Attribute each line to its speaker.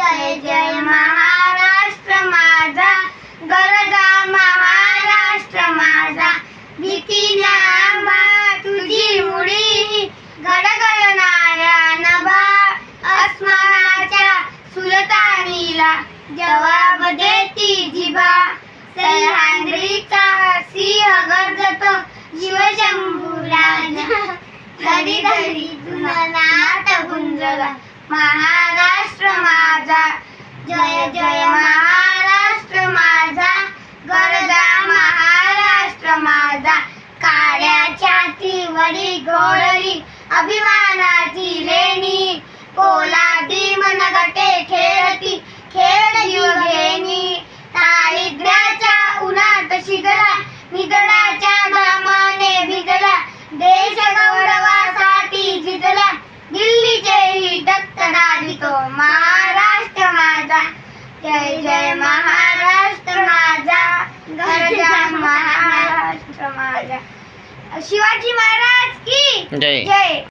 Speaker 1: जय जय महाराष्ट्र माझा गरजा महाराष्ट्र माझा. भीती नामा तुझी मुळी गडगडणाऱ्या नबा
Speaker 2: अस्मानाच्या
Speaker 1: सुलतानीला.
Speaker 2: जवाब
Speaker 1: देती जिबा.
Speaker 2: सह्याद्रीचा
Speaker 1: सिंह गरजतो शिवशंभूराजा. धरी धरी तुला नाट गुंजला महाराज वडी घोडली अभिमानाची लेणी. पोलादी मनगटे खेळती खेळ घेणी दारिद्र्याच्या उन्हात शिगला निधनाच्या घामाने भिजला. देश गौरवासाठी झिजला दिल्लीचेही दत्त तो महाराष्ट्र माझा. जय जय महा माझा
Speaker 2: गरजा महाराष्ट्र
Speaker 1: माझा शिवाजी महाराज की जय.